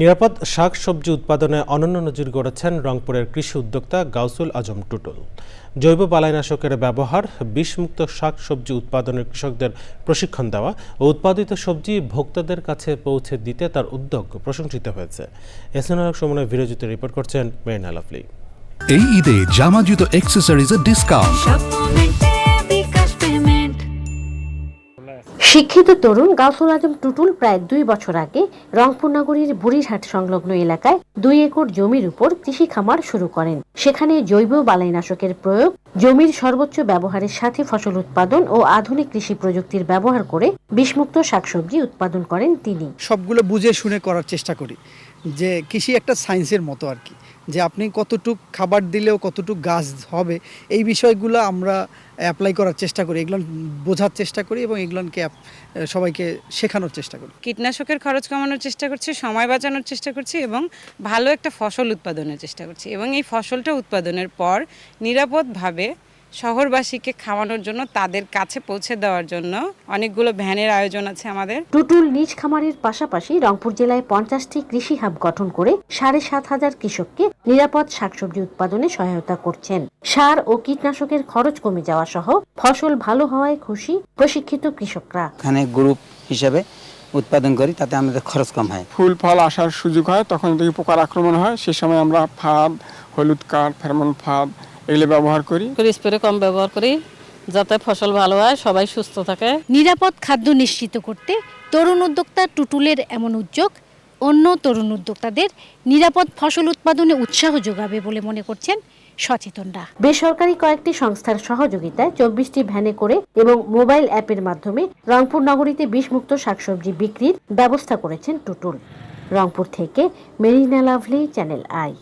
নিরাপদ শাক সবজি উৎপাদনে অনন্য নজির গড়েছেন রংপুরের কৃষি উদ্যোক্তা গাউসুল আজম টুটুল। জৈব বালাইনাশকের ব্যবহার বিষমুক্ত শাক সবজি উৎপাদনের কৃষকদের প্রশিক্ষণ দেওয়া ও উৎপাদিত সবজি ভোক্তাদের কাছে পৌঁছে দিতে তার উদ্যোগ প্রশংসিত হয়েছে। এসএনআর সমন্বয় ভিডিওজিতে রিপোর্ট করছেন মেরিনা লাভলি এই ঈদে জামা জুতো অ্যাক্সেসরিজের ডিসকাউন্ট শিক্ষিত তরুণ গাউসুল আজম টুটুল প্রায় দুই বছর আগে রংপুর নগরীর বুড়িরহাট সংলগ্ন এলাকায় দুই একর জমির উপর কৃষি খামার শুরু করেন। সেখানে জৈব বালাইনাশকের প্রয়োগ, জমির সর্বোচ্চ ব্যবহারের সাথে ফসল উৎপাদন ও আধুনিক কৃষি প্রযুক্তির ব্যবহার করে বিষমুক্ত শাকসবজি উৎপাদন করেন তিনি। সবগুলো বুঝে শুনে করার চেষ্টা করি যে কৃষি একটা সায়েন্সের মতো আর কি। যে আপনি কতটুক খাবার দিলেও কতটুক গাছ হবে, এই বিষয়গুলো আমরা অ্যাপ্লাই করার চেষ্টা করি, এগুলো বোঝার চেষ্টা করি এবং এগুলোকে সবাইকে শেখানোর চেষ্টা করি। কীটনাশকের খরচ কমানোর চেষ্টা করছি, সময় বাঁচানোর চেষ্টা করছি এবং ভালো একটা ফসল উৎপাদনের চেষ্টা করছি এবং এই ফসলটা উৎপাদনের পর নিরাপদভাবে শহরবাসীকে খাওয়ানোর জন্য তাদের কাছে পৌঁছে দেওয়ার জন্য অনেকগুলো ভ্যানের আয়োজন আছে আমাদের। টুটুল নিজ খামারের পাশাপাশি রংপুর জেলায় পঞ্চাশটি কৃষি হাব গঠন করে সাড়ে সাত হাজার কৃষককে নিরাপদ শাকসবজি উৎপাদনে সহায়তা করছেন। সার ও কীটনাশকের খরচ কমে যাওয়া সহ ফসল ভালো হওয়ায় খুশি প্রশিক্ষিত কৃষকরা। এখানে গ্রুপ হিসাবে উৎপাদন করি তাতে আমাদের খরচ কম হয়। ফুল ফল আসার সুযোগ হয় তখন যদি পোকার আক্রমণ হয়। সে সময় আমরা ফাঁদ হলুদ কাঠ ফেরমন ফাঁদ এগুলো ব্যবহার করি। স্প্রে কম ব্যবহার করি যাতে ফসল ভালো হয় সবাই সুস্থ থাকে। নিরাপদ খাদ্য নিশ্চিত করতে তরুণ উদ্যোক্তা টুটুলের এমন উদ্যোগ অন্য তরুণ উদ্যোক্তাদের নিরাপদ ফসল উৎপাদনে উৎসাহ যোগাবে বলে মনে করছেন সচেতনরা। বেসরকারি কয়েকটি সংস্থার সহযোগিতায় চব্বিশটি ভ্যানে করে এবং মোবাইল অ্যাপের মাধ্যমে রংপুর নগরীতে বিষমুক্ত শাকসবজি বিক্রির ব্যবস্থা করেছেন টুটুল। রংপুর থেকে মেরিনা লাভলি চ্যানেল আই।